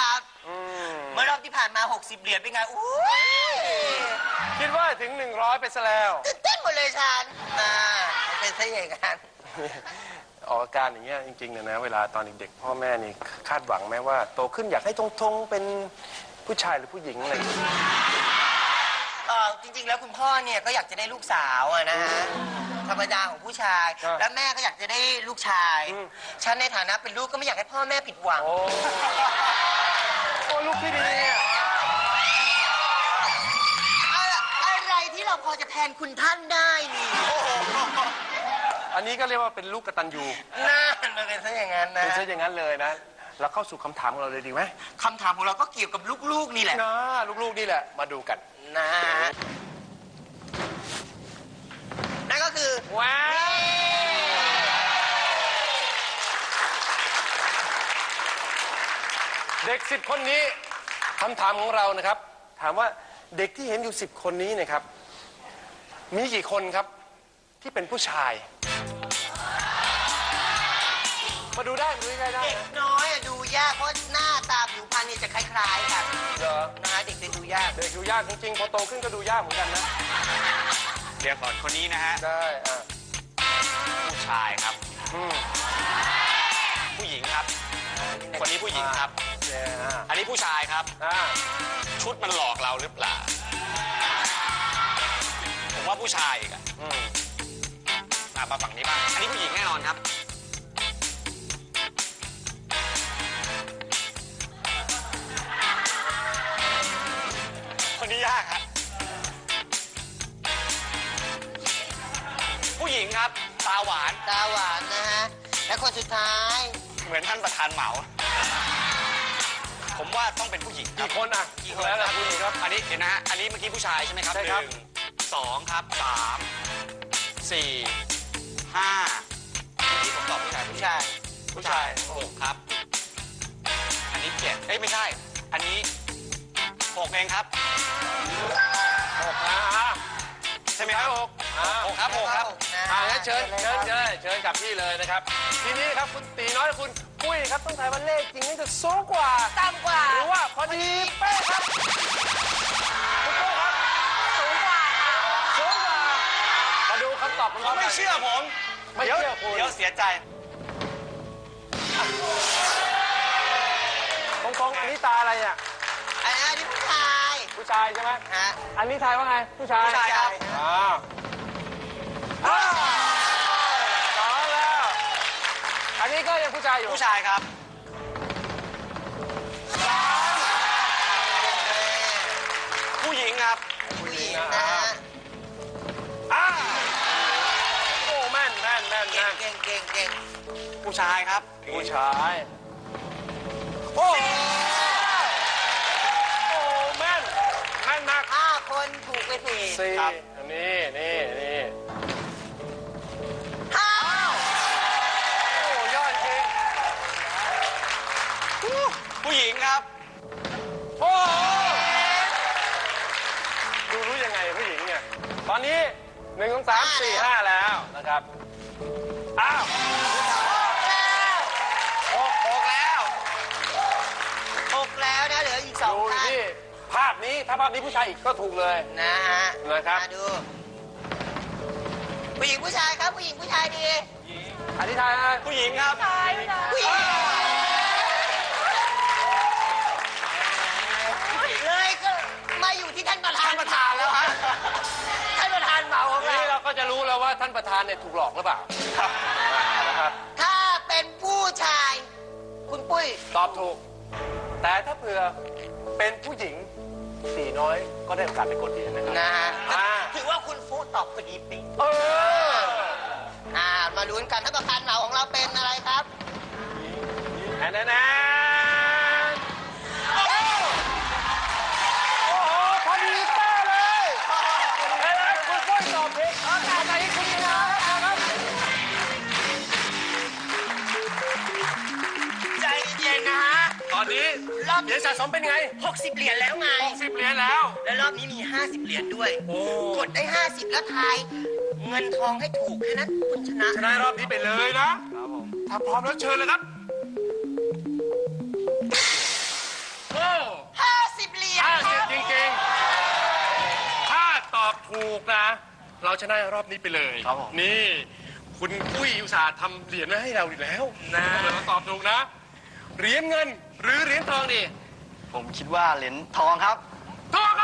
ครับอืมเมื่อรอบที่ผ่านมา 60 เหรียญเป็นไงอุ้ยคิดว่าถึง 100 ไปซะแล้ว ตื่นเต้นหมดเลยฉันนะมันเป็นซะอย่างนั้นออกอาการอย่างเงี้ยจริงๆเนี่ยนะเวลาตอนเด็กๆพ่อแม่นี่คาดหวังไหมว่า โตขึ้นอยากให้ทงทงๆเป็นผู้ชายหรือผู้หญิงอะไรอย่างเงี้ยเออจริง ๆ แล้วคุณพ่อเนี่ยก็อยากจะได้ลูกสาวอะนะฮะธรรมดาของผู้ชาย แล้วแม่ก็อยากจะได้ลูกชาย ฉันในฐานะเป็นลูกก็ไม่อยากให้พ่อแม่ผิดหวัง โอ้โอ้ ลูกที่ดีอะอะไรอะไรที่เราพอจะแทนคุณท่านได้นี่โอ้โหอันนี้ก็เรียกว่าเป็นลูกกตัญญูน่ามันเป็นซะอย่างนั้นนะเป็นซะอย่างนั้นเลยนะเราเข้าสู่คำถามของเราเลยดีไหมคำถามของเราก็เกี่ยวกับลูกๆนี่แหละนะลูกๆนี่แหละ มาดูกัน นะฮะนั่นก็คือว้าว เด็กสิบคนนี้คำถามของเรานะครับ ถามว่าเด็กที่เห็นอยู่สิบคนนี้นะครับ มีกี่คนครับที่เป็นผู้ชาย มาดูได้มาดูได้ได้เด็กน้อยอะดูยากเพราะหน้าตาผิวพรรณเนี่ยจะคล้ายๆกันเหรอนะฮะเด็กจะดูยาก เด็กดูยากจริงๆพอโตขึ้นก็ดูยากเหมือนกันนะเดี๋ยวก่อนคนนี้นะฮะ ได้อะผู้ชายครับ อืมผู้หญิงครับ คนนี้ผู้หญิงครับ เนี่ยอะอันนี้ผู้ชายครับ อะชุดมันหลอกเราหรือเปล่า ผมว่าผู้ชายอีกอะอืมอะมาฝั่งนี้บ้าง อันนี้ผู้หญิงแน่นอนครับ คนนี้ยากครับ ผู้หญิงครับ ตาหวาน ตาหวานนะฮะ และคนสุดท้าย เหมือนท่านประธานเหมา ผมว่าต้องเป็นผู้หญิงรับกี่คนอะกี่คนแล้วคล่ะรับคุณครับ อันนี้เดี๋ยวนะฮะ อันนี้เมื่อกี้ผู้ชายใช่ไหมครับใช่ครับ หนึ่งสองครับสามสี่ห้าเมื่อกี้ผมตอบผู้ชายผู้ชาย ผู้ชายหกครับ อันนี้เจ็ดเอ้ยไม่ใช่ อันนี้หกเองครับหกนะอะ ใช่ไหมครับหกอะหกครับหกครับนะอ่าฮะงั้นเชิญเชิญเชิญเชิญกลับที่เลยนะครับ ทีนี้นะครับคุณตีน้อยคุณปุ้ยครับต้องทายว่าเลขจริงนี่จะสูงกว่า ต่ำกว่า หรือว่าพอดีเป๊ะครับคุณปุ้ยครับสูงกว่าค่ะสูงกว่า มาดูคำตอบของผเรามไม่เชื่อผมไม่เชื่อคุณเดี๋ยวเสียใจตรงๆอันนี้ตาอะไรเนี่ยอันนี้อันนี้ ผู้ชายผู้ชายใช่ไหมฮะ อันนี้ทายว่าไง ผู้ชายผู้ชายครับ อ้าวอ้าวสองแล้ว อันนี้ก็ยังผู้ชายอยู่ ผู้ชายครับ ผู้หญิงครับ ผู้หญิงนะฮะ อ้าวโอ้แม่นแม่นแม่นเก่แม่งนเก่งเก่งเก่งผู้ชายครับ ผู้ชาย โอ้ กไปสี่สี่ครับอันนี้นี่นี่ห้าโอ้ยอดจริงผู้หญิงครับ โอ้ดูรู้ยังไงผู้หญิงเนี่ย ตอนนี้หนึ่งสองสามสี่ห้าแล้วนะครับ อ้าวแล้วาพนี้ถ้าภาพนี้ผู้ชายอีกก็ถูกเลย นะฮะนะครับ มาดูผู้หญิงผู้ชายครับผู้หญิงผู้ชายดีอธิษฐานนะผู้หญิงครับ ผู้หญิงเลยก็มาอยู่ที่ท่านประธานท่านประธานแล้วฮะท่านประธานเหมาของทีเรานี้เราก็จะรู้แล้วว่าท่านประธานเนี่ยถูกหลอกหรือเปล่านะครับถ้าเป็นผู้ชาย คุณปุ้ยตอบถูก แต่ถ้าเผื่อเป็นผู้หญิง ตีน้อยก็ได้โอกาสไปกดดีนะครับนะฮะอ่า ถือว่าคุณฟูตอบพอดีปิ๊งเอออ่า มาลุ้นกันท่านประธานเหมาของเราเป็นอะไรครับ แอนแอนแอน อนนี้รอบเหรีนี้ยญสะสมเป็นไง 60 เหรียญแล้วไง 60 เหรียญแล้ว แล้วรอบนี้มี 50 เหรียญด้วยกดได้ 50 แล้วทาย เงินทองให้ถูกแค่นั้นคุณชนะ ชนะรอบนี้ไปเลยนะ ครับผม ถ้าพร้อมแล้วเชิญเลยครับโอ้50 เหรียญห้าคสิบรับจริงถ้าตอบถูกนะ เราชนะรอบนี้ไปเลย ครับผม นี่ คุณกุ้ยอุตส่าห์ทำเหรียญไว้ให้เราอีกแล้วนะเราตอบถูกนะ เหรียญเงิน หรือเหรียญทองดี ผมคิดว่าเหรียญทองครับ ทอง